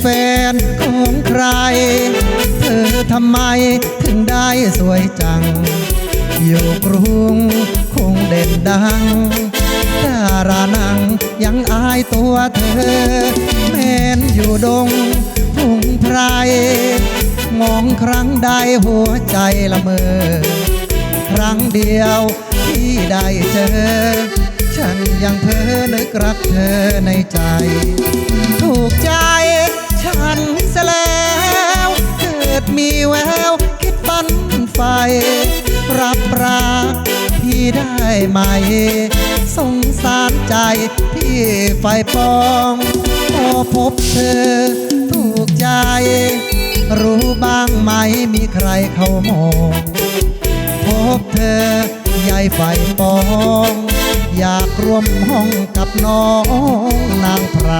แฟนของใคร เธอทำไมถึงได้สวยจัง อยู่กรุงคงเด่นดังดารานังยังอายตัวเธอ แมนอยู่ดงทุ่งไพรมองครั้งใดหัวใจละเมอ ครั้งเดียวที่ได้เจอ ฉันยังเพ้อนึกรักเธอในใจ ถูกใจ ฉันเสียแล้วเกิดมีแววคิดฝันไฟ รับรักพี่ได้ไหม สงสารใจพี่ไฟปองพอพบเธอถูกใจ รู้บ้างไหมมีใครเขามองพบเธอยายไฟปอง อยากร่วมห้องกับน้องนางไพร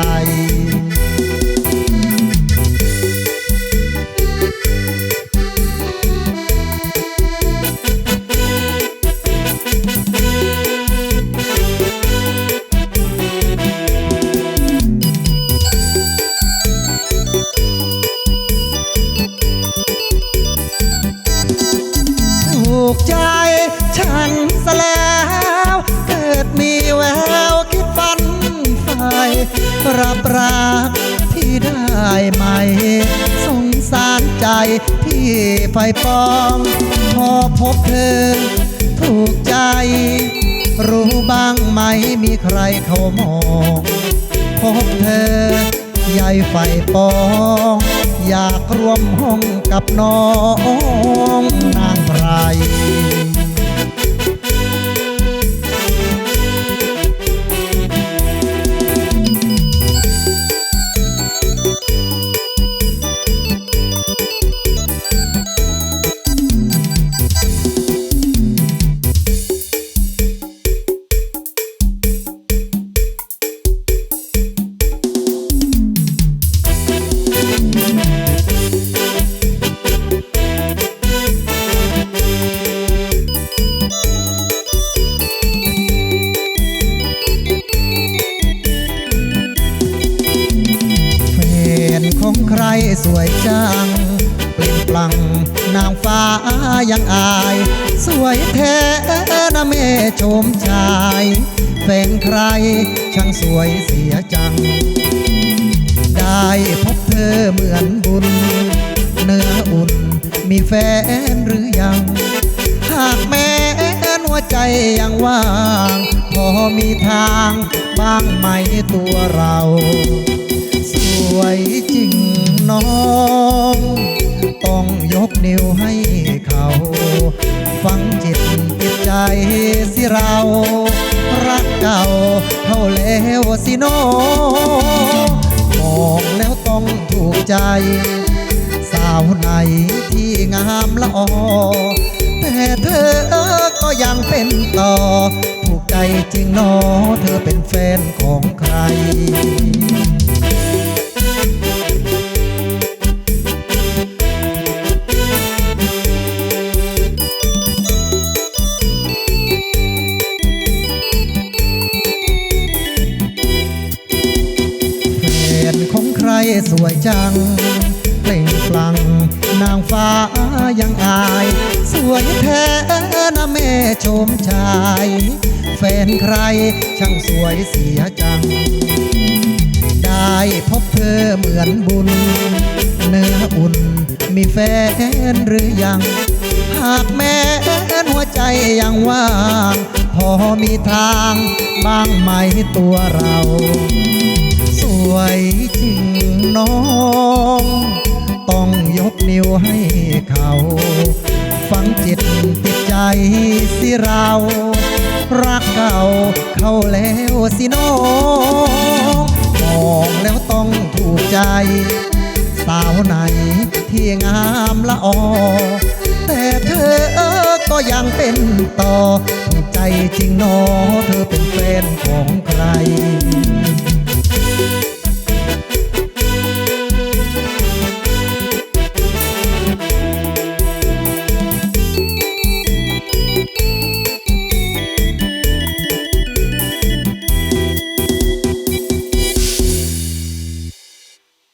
รับรักพี่ได้ไหม สงสารใจพี่ไฟปอง พอพบเธอ ถูกใจ รู้บ้างไหมมีใครเขามอง พบเธอยายไฟปอง อยากร่วมห้องกับน้องนางไพร ของใครสวยจัง เปล่งปลั่งนางฟ้ายังอาย สวยแท้นะแม่ชมชายแฟนใครช่างสวยเสียจัง ได้พบเธอเหมือนบุญ เนื้ออุ่นมีแฟนหรือยัง หากแม้นหัวใจยังว่าง พอมีทางบ้างไหมตัวเรา วยจริงน้อง ต้องยกนิ้วให้เขา ฟังจิตติดใจสิเรา รักเก่าเข้าแล้วสิโนมองแล้วต้องถูกใจ สาวไหนที่งามละออแต่เธอก็ยังเป็นต่อ ถูกใจจริงหนอเธอเป็นแฟนของใคร สวยจัง เปล่งปลั่งนางฟ้ายังอาย สวยแท้นะแม่ชมชาย แฟนใครช่างสวยเสียจัง ได้พบเธอเหมือนบุญ เนื้ออุ่นมีแฟนหรือยัง หากแม้นหัวใจยังว่างพอมีทางบ้างไหมตัวเรา วยจริงน้อง ต้องยกนิ้วให้เขา ฟังจิตติดใจสิเรา รักเก่าเขาแล้วสิน้องมองแล้วต้องถูกใจ สาวไหนที่งามละออแต่เธอก็ยังเป็นต่อ ใจจริงหนอเธอเป็นแฟนของใคร